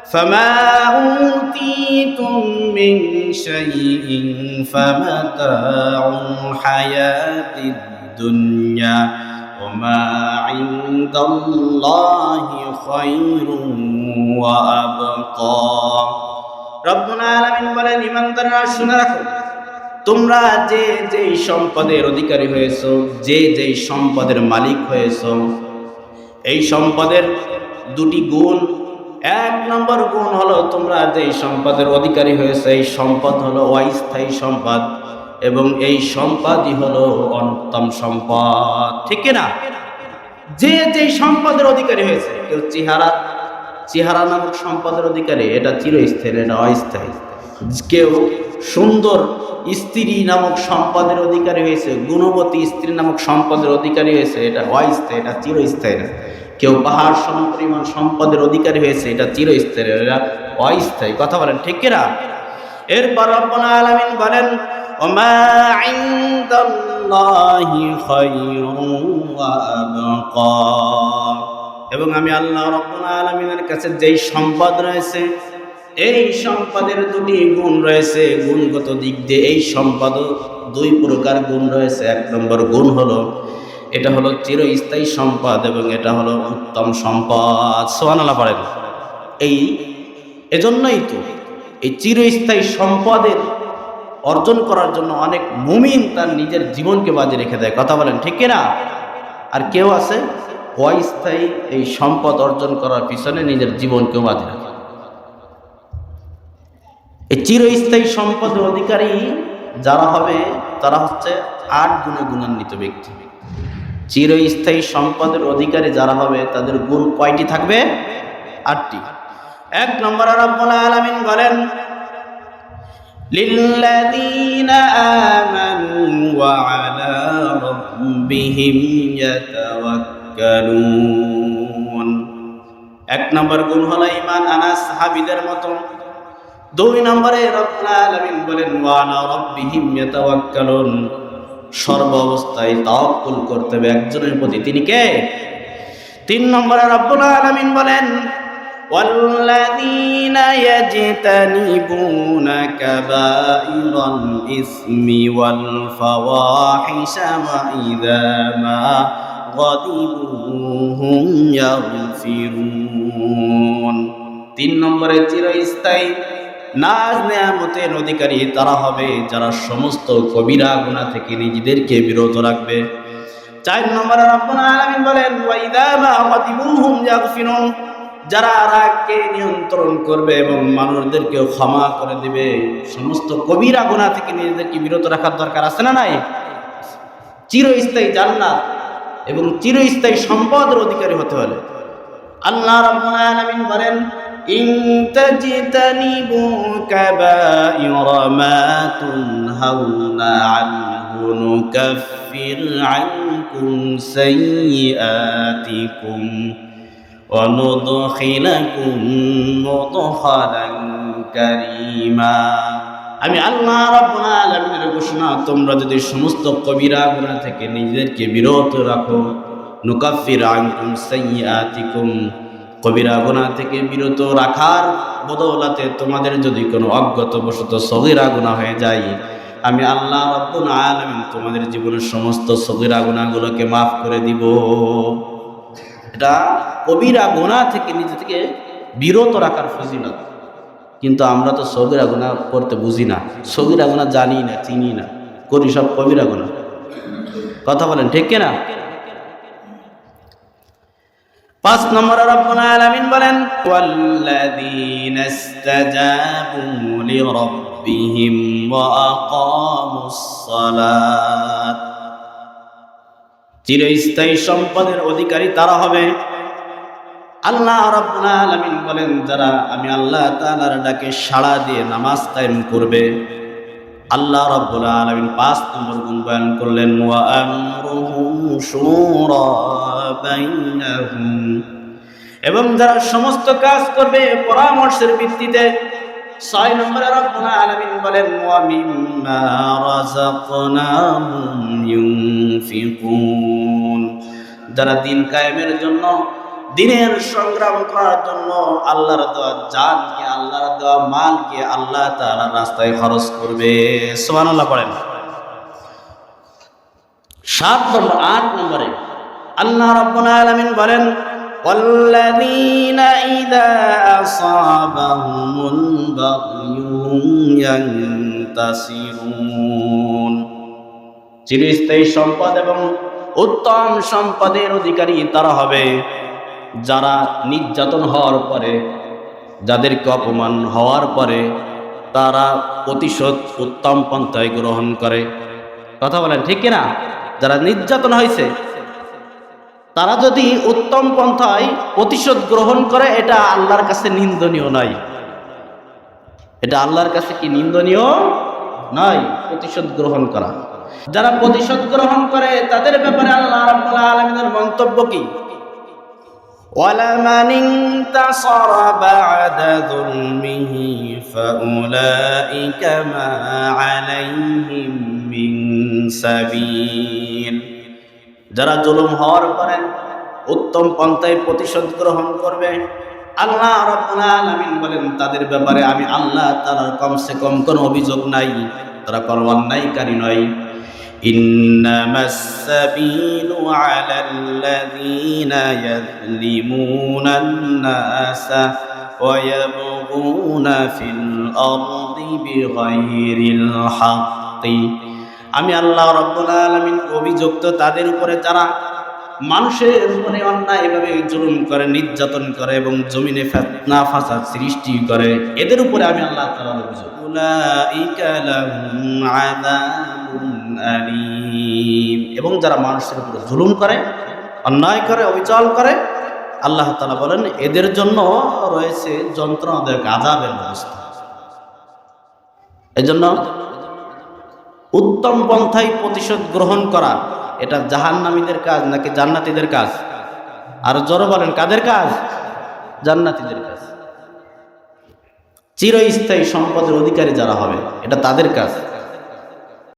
فما أوتيتم من شيء فمتاع الحياة الدنيا وما عند الله خير وأبقى রব্বুল আলামিন বলেন ইমানদাররা শুনে রাখো তোমরা যে যেই সম্পদের অধিকারী হয়েছো যে যেই সম্পদের মালিক হয়েছো এই সম্পদের দুটি গুণ এক নম্বর গুণ হলো তোমরা যে সম্পদের অধিকারী হয়েছে, এই সম্পদ হলো অস্থায়ী সম্পদ এবং এই সম্পদই হলো অন্যতম সম্পদ। ঠিক না? যে যে সম্পদের অধিকারী হয়েছে, কেউ চেহারা চেহারা নামক সম্পদের অধিকারী, এটা চিরস্থায়ী, এটা অস্থায়ী। কেউ সুন্দর স্ত্রী নামক সম্পদের অধিকারী হয়েছে, গুণবতী স্ত্রী নামক সম্পদের অধিকারী হয়েছে, এটা অস্থায়ী, এটা চিরস্থায়ী না। কেউ পাহাড় সম পরিমাণ সম্পদের অধিকারী হয়েছে, এটা চিরস্থায়ী, এটা অস্থায়ী। কথা বলেন, ঠিক কিনা? এরপর রব্বুল আলামিন বলেন এবং আমি আল্লাহ রব্বুল আলামিনের কাছে যেই সম্পদ রয়েছে, এই সম্পদের দুটি গুণ রয়েছে। গুণগত দিক দিয়ে এই সম্পদ দুই প্রকার গুণ রয়েছে। এক নম্বর গুণ হলো এটা হলো চিরস্থায়ী সম্পদ এবং এটা হলো উত্তম সম্পদ। সোহানালা পারেন এই, এজন্যই তো এই চিরস্থায়ী সম্পদের অর্জন করার জন্য অনেক মুমিন তার নিজের জীবনকে বাজে রেখে দেয়। কথা বলেন, ঠিক কিনা? আর কেউ আছে অস্থায়ী এই সম্পদ অর্জন করার পিছনে নিজের জীবনকেও বাজে রাখে। এই চিরস্থায়ী সম্পদের অধিকারী যারা হবে, তারা হচ্ছে আট গুণে গুণান্বিত ব্যক্তি। চিরস্থায়ী সম্পদের অধিকারী যারা হবে তাদের গুণ কয়টি থাকবে আটটি এক নম্বর রব্বুল আলামিন বলেন للذين آمنوا وعلى ربهم يتوكلون এক নম্বর গুণ হলো ইমান আনা সাহাবিদের মতো দুই নম্বরে রব্বুল আলামিন বলেন ওয়ালা রাব্বিহিম ইয়াতাওয়াক্কালুন সর্ব অবস্থায় তাওয়াক্কুল করতে হবে একজনের প্রতি তিনি কে তিন নম্বরে রব্বুল আলামিন বলেন والذين يجتنبون كبائر الإثم والفواحش وإذا ما غضبوا هم يغفرون তিন নম্বরে চিরস্থায়ী নাজ নেয়ামতের অধিকারী তারা হবে যারা সমস্ত কবিরা গুণা থেকে নিজেদেরকে বিরত রাখবে। চার নম্বরে, রব্বুল আলামিন বলেন ওয়াইদা মা গাদিবুহুম ইয়াগফিরুন যারা রাগকে নিয়ন্ত্রণ করবে এবং মানুষদেরকে ক্ষমা করে দিবে। সমস্ত কবিরা গুণা থেকে নিজেদেরকে বিরত রাখার দরকার আছে না নাই? চিরস্থায়ী জান্নাত এবং চিরস্থায়ী সম্পদের অধিকারী হতে হলে। আল্লাহ রাব্বুল আলামিন বলেন ইন তাজতানিবু কাবাইরা মা তুনহাউনা আনহু নুকাফির আনকুম সাইয়্যাতিকুম وندخلكم مدخلا كريما আমি আল্লাহ রাব্বুল আলামিনের ঘোষণা তোমরা যদি সমস্ত কবিরা গুনাহ থেকে নিজেদেরকে বিরত রাখো নুকাফির আনকুম সাইয়্যাতিকুম কবিরা গুনাহ থেকে বিরত রাখার বদৌলতে তোমাদের যদি কোনো অজ্ঞত বশত সগীরা গুনাহ হয়ে যায়, আমি আল্লাহ রাব্বুল আলামিন তোমাদের জীবনের সমস্ত সগীরা গুনাহগুলোকে মাফ করে দিব। এটা কবিরা গোনা থেকে নিজে থেকে বিরত রাখার ফজিলত। কিন্তু আমরা তো সগিরা গোনা করতে বুঝি না, সগিরা গোনা জানি না, চিনি না, করি সব কবিরা গোনা কথা বলেন, ঠিক কিনা? পাঁচ নম্বর আলামিন বলেন চিরস্থায়ী সম্পদের অধিকারী তারা হবে। আল্লাহ রাব্বুল আলামিন বলেন, যারা আমি আল্লাহ তাআলার ডাকে সাড়া দিয়ে নামাজ কায়েম করবে আল্লাহ রাব্বুল আলামিন পাঁচ নম্বর গুণ বয়ান করলেন, ওয়া আমরুহুম শুরা এবং যারা সমস্ত কাজ করবে পরামর্শের ভিত্তিতে ছয় নম্বরে রব্বুল আলামিন বলেন, ওয়া মিম্মা রাযাকনাহুম ইউনফিকুন। যারা দিন কায়েমের জন্য দিনের সংগ্রাম করার জন্য আল্লাহর দেওয়া জানকে আল্লাহর দেওয়া মালকে আল্লাহ তাআলার রাস্তায় খরচ করবে সুবহানাল্লাহ পড়েন সাত নম্বর আট নম্বরে আল্লাহ রাব্বুল আলামিন বলেন والذين إذا أصابهم البغي ينتصرون চিরস্থায়ী সম্পদ এবং উত্তম সম্পদের অধিকারী তারা হবে যারা নির্যাতন হওয়ার পরে, যাদেরকে অপমান হওয়ার পরে, তারা প্রতিশোধ উত্তম পন্থায় গ্রহণ করে। কথা বলেন, ঠিক কিনা? যারা নির্যাতন হয়েছে, তারা যদি উত্তম পন্থায় প্রতিশোধ গ্রহণ করে, এটা আল্লাহর কাছে নিন্দনীয় নয়। এটা আল্লাহর কাছে কি নিন্দনীয় নয়? প্রতিশোধ গ্রহণ করা। যারা প্রতিশোধ গ্রহণ করে, তাদের ব্যাপারে আল্লাহ রাব্বুল আলামিনের মন্তব্য কি? ولمن انتصر بعد ظلمه فأولئك ما عليهم من سبيل যারা জুলুম হওয়ার পরে উত্তম পন্থায় প্রতিশোধ গ্রহণ করবে আল্লাহ রাব্বুল আলামিন বলেন তাদের ব্যাপারে আমি আল্লাহ তাআলার কমসে কম কোনো অভিযোগ নাই তারা কোনো অন্যায়কারী নয় إنما السبيل على الذين يظلمون الناس ويبغون في الأرض بغير الحق আমি আল্লাহ রব্বুল আলমিন অভিযুক্ত তাদের উপরে যারা মানুষের উপরে অন্যায়ভাবে জুলুম করে নির্যাতন করে এবং জমিনে ফেতনা ফাসাদ সৃষ্টি করে এদের উপরে আমি আল্লাহ তাআলার অভিযোগ উলাইকা লাহুম আযাবুন এবং যারা মানুষের উপরে জুলুম করে, অন্যায় করে অবিচল করে, আল্লাহ তাআলা বলেন, এদের জন্য রয়েছে যন্ত্রণাদায়ক আযাবের ব্যবস্থা। এজন্য উত্তম পন্থায় প্রতিশোধ গ্রহণ করা, এটা জাহান্নামীদের কাজ নাকি জান্নাতীদের কাজ? আর জোরে বলেন, কাদের কাজ? জান্নাতীদের কাজ। চিরস্থায়ী সম্পদের অধিকারী যারা হবে, এটা তাদের কাজ।